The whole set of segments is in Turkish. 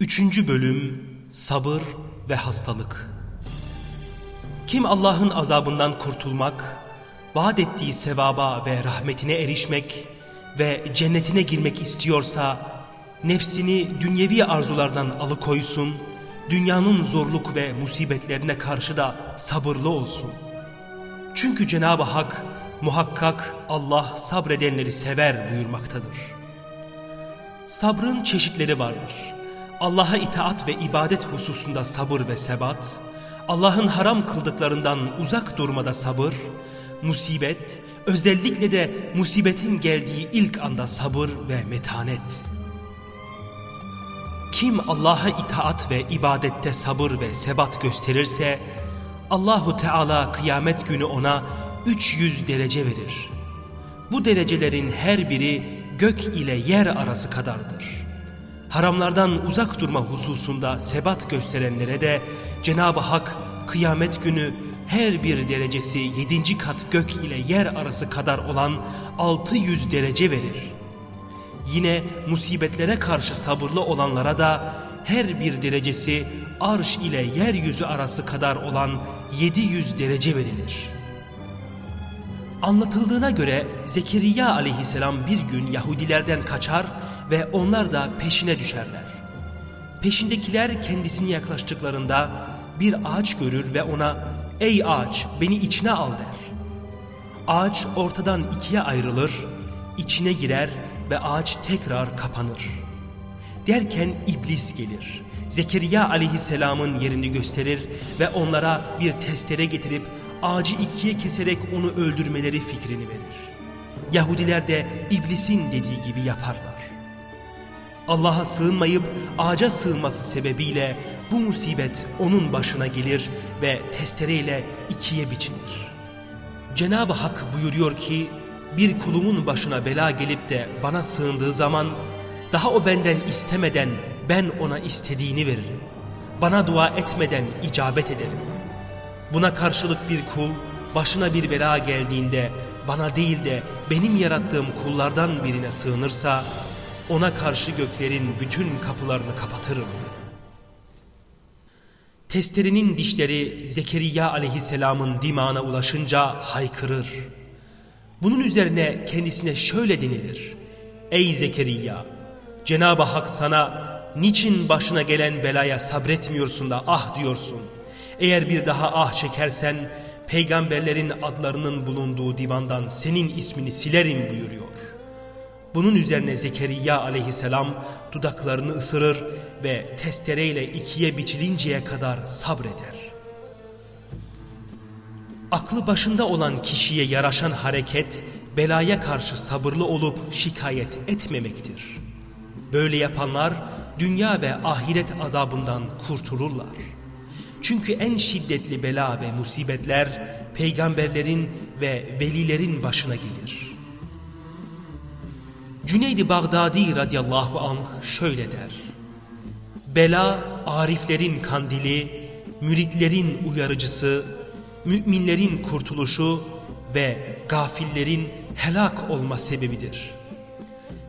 Üçüncü bölüm Sabır ve Hastalık Kim Allah'ın azabından kurtulmak, vaat ettiği sevaba ve rahmetine erişmek ve cennetine girmek istiyorsa, nefsini dünyevi arzulardan alıkoysun, dünyanın zorluk ve musibetlerine karşı da sabırlı olsun. Çünkü Cenab-ı Hak muhakkak Allah sabredenleri sever buyurmaktadır. Sabrın çeşitleri vardır. Allah'a itaat ve ibadet hususunda sabır ve sebat, Allah'ın haram kıldıklarından uzak durmada sabır, musibet, özellikle de musibetin geldiği ilk anda sabır ve metanet. Kim Allah'a itaat ve ibadette sabır ve sebat gösterirse, Allahu Teala kıyamet günü ona 300 derece verir. Bu derecelerin her biri gök ile yer arası kadardır. Haramlardan uzak durma hususunda sebat gösterenlere de Cenab-ı Hak kıyamet günü her bir derecesi yedinci kat gök ile yer arası kadar olan 600 derece verir. Yine musibetlere karşı sabırlı olanlara da her bir derecesi arş ile yeryüzü arası kadar olan 700 derece verilir. Anlatıldığına göre Zekeriya aleyhisselam bir gün Yahudilerden kaçar ve onlar da peşine düşerler. Peşindekiler kendisine yaklaştıklarında bir ağaç görür ve ona ''Ey ağaç beni içine al'' der. Ağaç ortadan ikiye ayrılır, içine girer ve ağaç tekrar kapanır. Derken iblis gelir. Zekeriya aleyhisselamın yerini gösterir ve onlara bir testere getirip ağacı ikiye keserek onu öldürmeleri fikrini verir. Yahudiler de iblisin dediği gibi yaparlar. Allah'a sığınmayıp ağaca sığınması sebebiyle bu musibet onun başına gelir ve testereyle ikiye biçilir. Cenab-ı Hak buyuruyor ki bir kulumun başına bela gelip de bana sığındığı zaman daha o benden istemeden ben ona istediğini veririm. Bana dua etmeden icabet ederim. Buna karşılık bir kul başına bir bela geldiğinde bana değil de benim yarattığım kullardan birine sığınırsa ona karşı göklerin bütün kapılarını kapatırım. Testerinin dişleri Zekeriya aleyhisselamın dimağına ulaşınca haykırır. Bunun üzerine kendisine şöyle denilir. Ey Zekeriya! Cenab-ı Hak sana niçin başına gelen belaya sabretmiyorsun da ah diyorsun. Eğer bir daha ah çekersen peygamberlerin adlarının bulunduğu divandan senin ismini silerim buyuruyor. Bunun üzerine Zekeriya aleyhisselam dudaklarını ısırır ve testereyle ikiye biçilinceye kadar sabreder. Aklı başında olan kişiye yaraşan hareket, belaya karşı sabırlı olup şikayet etmemektir. Böyle yapanlar dünya ve ahiret azabından kurtulurlar. Çünkü en şiddetli bela ve musibetler peygamberlerin ve velilerin başına gelir. Cüneyd-i Bağdadi radıyallahu anh şöyle der. Bela ariflerin kandili, müritlerin uyarıcısı, müminlerin kurtuluşu ve gafillerin helak olma sebebidir.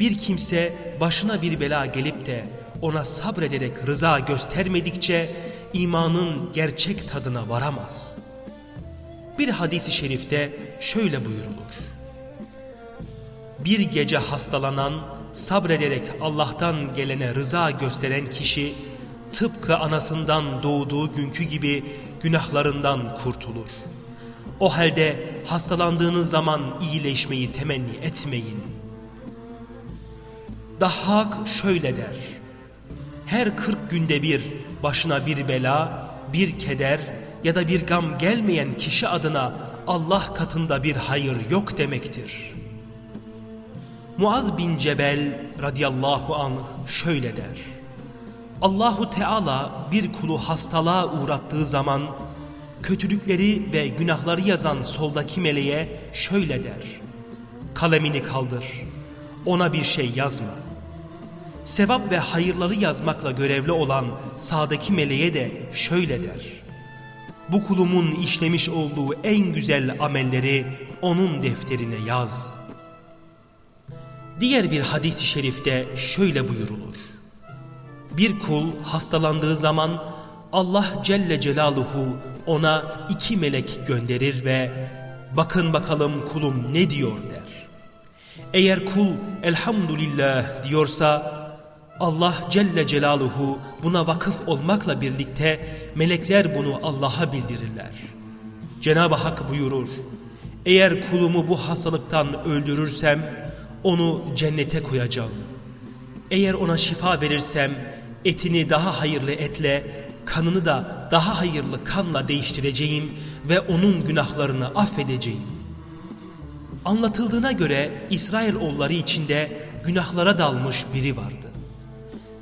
Bir kimse başına bir bela gelip de ona sabrederek rıza göstermedikçe imanın gerçek tadına varamaz. Bir hadisi şerifte şöyle buyurulur. Bir gece hastalanan, sabrederek Allah'tan gelene rıza gösteren kişi, tıpkı anasından doğduğu günkü gibi günahlarından kurtulur. O halde hastalandığınız zaman iyileşmeyi temenni etmeyin. Dahhak şöyle der. Her kırk günde bir başına bir bela, bir keder ya da bir gam gelmeyen kişi adına Allah katında bir hayır yok demektir. Muaz bin Cebel radıyallahu anh şöyle der. Allahu Teala bir kulu hastalığa uğrattığı zaman kötülükleri ve günahları yazan soldaki meleğe şöyle der. Kalemini kaldır, ona bir şey yazma. Sevap ve hayırları yazmakla görevli olan sağdaki meleğe de şöyle der. Bu kulumun işlemiş olduğu en güzel amelleri onun defterine yaz. Diğer bir hadisi şerifte şöyle buyurulur. Bir kul hastalandığı zaman Allah Celle Celaluhu ona iki melek gönderir ve bakın bakalım kulum ne diyor der. Eğer kul elhamdülillah diyorsa Allah Celle Celaluhu buna vakıf olmakla birlikte melekler bunu Allah'a bildirirler. Cenab-ı Hak buyurur, eğer kulumu bu hastalıktan öldürürsem onu cennete koyacağım. Eğer ona şifa verirsem etini daha hayırlı etle, kanını da daha hayırlı kanla değiştireceğim ve onun günahlarını affedeceğim. Anlatıldığına göre İsrailoğulları içinde günahlara dalmış biri vardı.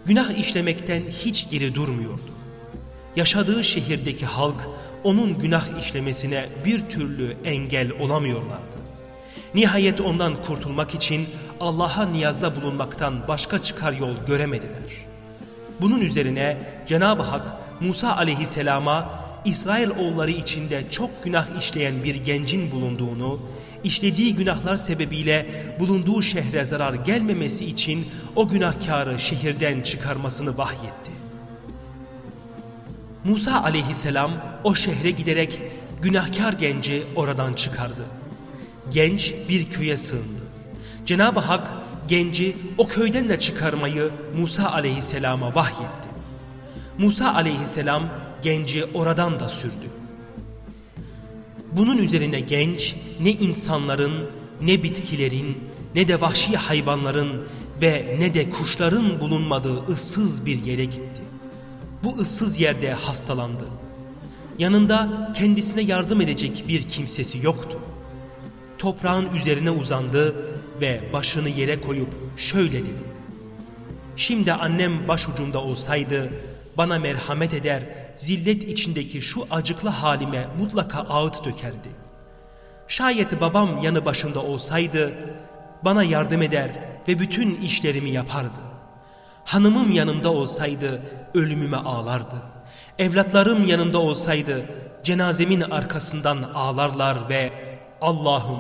Günah işlemekten hiç geri durmuyordu. Yaşadığı şehirdeki halk onun günah işlemesine bir türlü engel olamıyorlardı. Nihayet ondan kurtulmak için Allah'a niyazda bulunmaktan başka çıkar yol göremediler. Bunun üzerine Cenab-ı Hak Musa aleyhisselama İsrail oğulları içinde çok günah işleyen bir gencin bulunduğunu, işlediği günahlar sebebiyle bulunduğu şehre zarar gelmemesi için o günahkarı şehirden çıkarmasını vahyetti. Musa aleyhisselam o şehre giderek günahkar genci oradan çıkardı. Genç bir köye sığındı. Cenab-ı Hak genci o köyden de çıkarmayı Musa aleyhisselama vahyetti. Musa aleyhisselam genci oradan da sürdü. Bunun üzerine genç ne insanların ne bitkilerin ne de vahşi hayvanların ve ne de kuşların bulunmadığı ıssız bir yere gitti. Bu ıssız yerde hastalandı. Yanında kendisine yardım edecek bir kimsesi yoktu. Toprağın üzerine uzandı ve başını yere koyup şöyle dedi. Şimdi annem başucumda olsaydı bana merhamet eder, zillet içindeki şu acıklı halime mutlaka ağıt dökerdi. Şayet babam yanı başımda olsaydı bana yardım eder ve bütün işlerimi yapardı. Hanımım yanımda olsaydı ölümüme ağlardı. Evlatlarım yanımda olsaydı cenazemin arkasından ağlarlar ve Allah'ım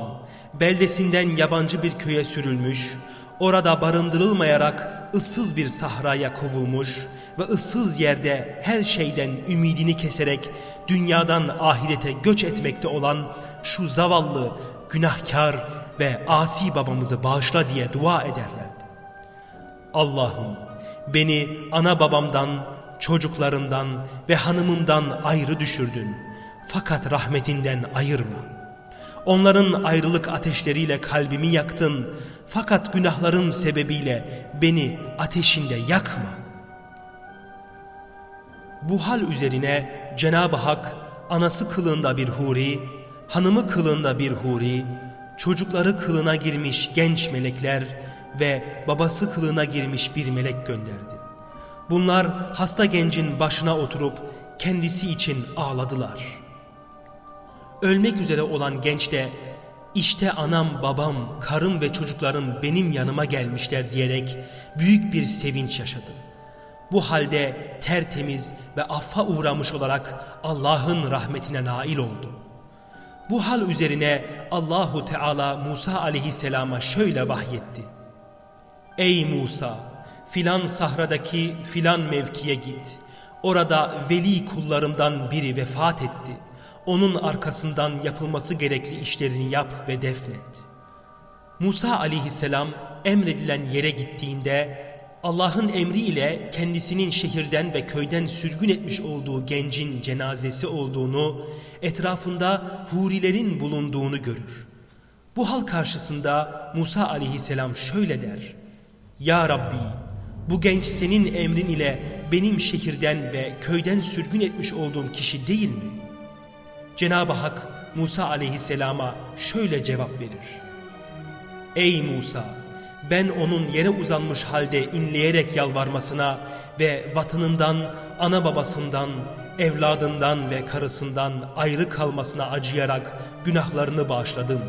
beldesinden yabancı bir köye sürülmüş, orada barındırılmayarak ıssız bir sahraya kovulmuş ve ıssız yerde her şeyden ümidini keserek dünyadan ahirete göç etmekte olan şu zavallı, günahkar ve asi babamızı bağışla diye dua ederlerdi. Allah'ım beni ana babamdan, çocuklarımdan ve hanımımdan ayrı düşürdün. Fakat rahmetinden ayırma. Onların ayrılık ateşleriyle kalbimi yaktın. Fakat günahlarım sebebiyle beni ateşinde yakma. Bu hal üzerine Cenab-ı Hak anası kılığında bir huri, hanımı kılığında bir huri, çocukları kılına girmiş genç melekler ve babası kılığına girmiş bir melek gönderdi. Bunlar hasta gencin başına oturup kendisi için ağladılar. Ölmek üzere olan genç de işte anam, babam, karım ve çocuklarım benim yanıma gelmişler diyerek büyük bir sevinç yaşadı. Bu halde tertemiz ve affa uğramış olarak Allah'ın rahmetine nail oldu. Bu hal üzerine Allahu Teala Musa aleyhisselama şöyle vahyetti. Ey Musa! Filan sahradaki filan mevkiye git. Orada veli kullarımdan biri vefat etti. Onun arkasından yapılması gerekli işlerini yap ve defnet. Musa aleyhisselam emredilen yere gittiğinde Allah'ın emriyle kendisinin şehirden ve köyden sürgün etmiş olduğu gencin cenazesi olduğunu, etrafında hurilerin bulunduğunu görür. Bu hal karşısında Musa aleyhisselam şöyle der. Ya Rabbi bu genç senin emrin ile benim şehirden ve köyden sürgün etmiş olduğum kişi değil mi? Cenab-ı Hak Musa aleyhisselama şöyle cevap verir. Ey Musa! Ben onun yere uzanmış halde inleyerek yalvarmasına ve vatanından, ana babasından, evladından ve karısından ayrı kalmasına acıyarak günahlarını bağışladım.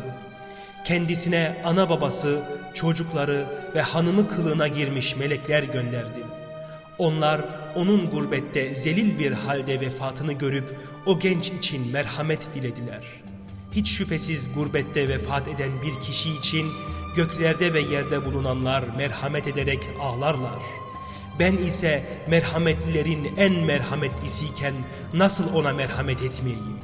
Kendisine ana babası, çocukları ve hanımı kılığına girmiş melekler gönderdim. Onlar onun gurbette zelil bir halde vefatını görüp o genç için merhamet dilediler. Hiç şüphesiz gurbette vefat eden bir kişi için göklerde ve yerde bulunanlar merhamet ederek ağlarlar. Ben ise merhametlilerin en merhametlisiyken nasıl ona merhamet etmeyeyim?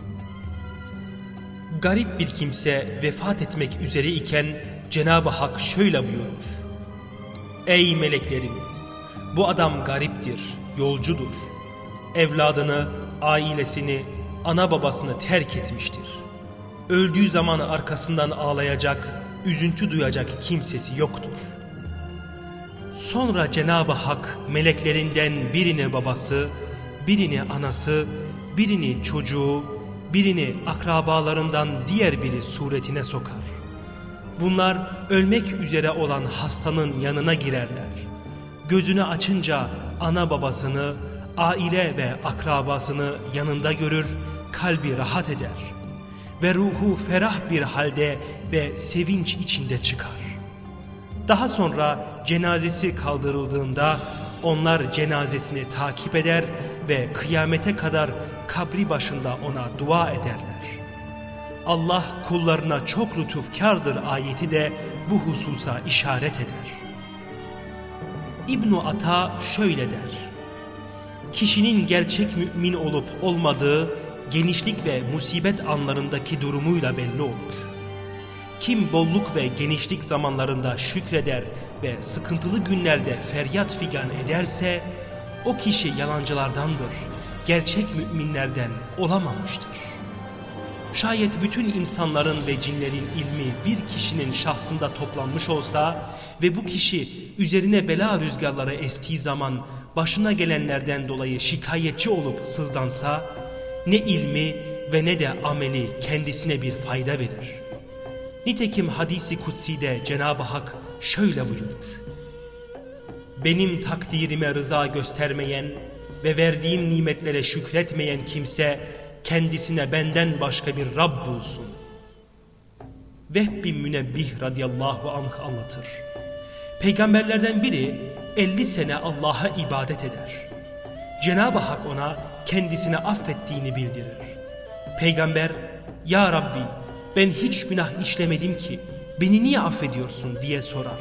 Garip bir kimse vefat etmek üzere iken Cenab-ı Hak şöyle buyurur. Ey meleklerim! Bu adam gariptir, yolcudur. Evladını, ailesini, ana babasını terk etmiştir. Öldüğü zaman arkasından ağlayacak, üzüntü duyacak kimsesi yoktur. Sonra Cenab-ı Hak meleklerinden birini babası, birini anası, birini çocuğu, birini akrabalarından diğer biri suretine sokar. Bunlar ölmek üzere olan hastanın yanına girerler. Gözünü açınca ana babasını, aile ve akrabasını yanında görür, kalbi rahat eder. Ve ruhu ferah bir halde ve sevinç içinde çıkar. Daha sonra cenazesi kaldırıldığında onlar cenazesini takip eder ve kıyamete kadar kabri başında ona dua ederler. Allah kullarına çok lütufkardır ayeti de bu hususa işaret eder. İbn Ata şöyle der. Kişinin gerçek mümin olup olmadığı genişlik ve musibet anlarındaki durumuyla belli olur. Kim bolluk ve genişlik zamanlarında şükreder ve sıkıntılı günlerde feryat figan ederse o kişi yalancılardandır, gerçek müminlerden olamamıştır. Şayet bütün insanların ve cinlerin ilmi bir kişinin şahsında toplanmış olsa ve bu kişi üzerine bela rüzgarları estiği zaman başına gelenlerden dolayı şikayetçi olup sızdansa ne ilmi ve ne de ameli kendisine bir fayda verir. Nitekim hadisi kutsi'de Cenab-ı Hak şöyle buyurur. Benim takdirime rıza göstermeyen ve verdiğim nimetlere şükretmeyen kimse kendisine benden başka bir Rab bulsun. Vehb bin Münebbih radıyallahu anh anlatır. Peygamberlerden biri 50 sene Allah'a ibadet eder. Cenab-ı Hak ona kendisine affettiğini bildirir. Peygamber, Ya Rabbi ben hiç günah işlemedim ki beni niye affediyorsun diye sorar.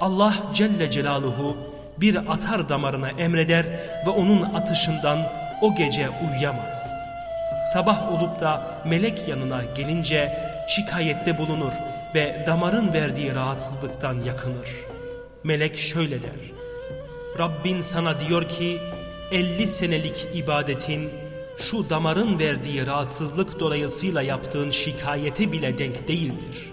Allah Celle Celaluhu bir atar damarına emreder ve onun atışından o gece uyuyamaz. Sabah olup da melek yanına gelince şikayette bulunur ve damarın verdiği rahatsızlıktan yakınır. Melek şöyle der. Rabbin sana diyor ki 50 senelik ibadetin şu damarın verdiği rahatsızlık dolayısıyla yaptığın şikayete bile denk değildir.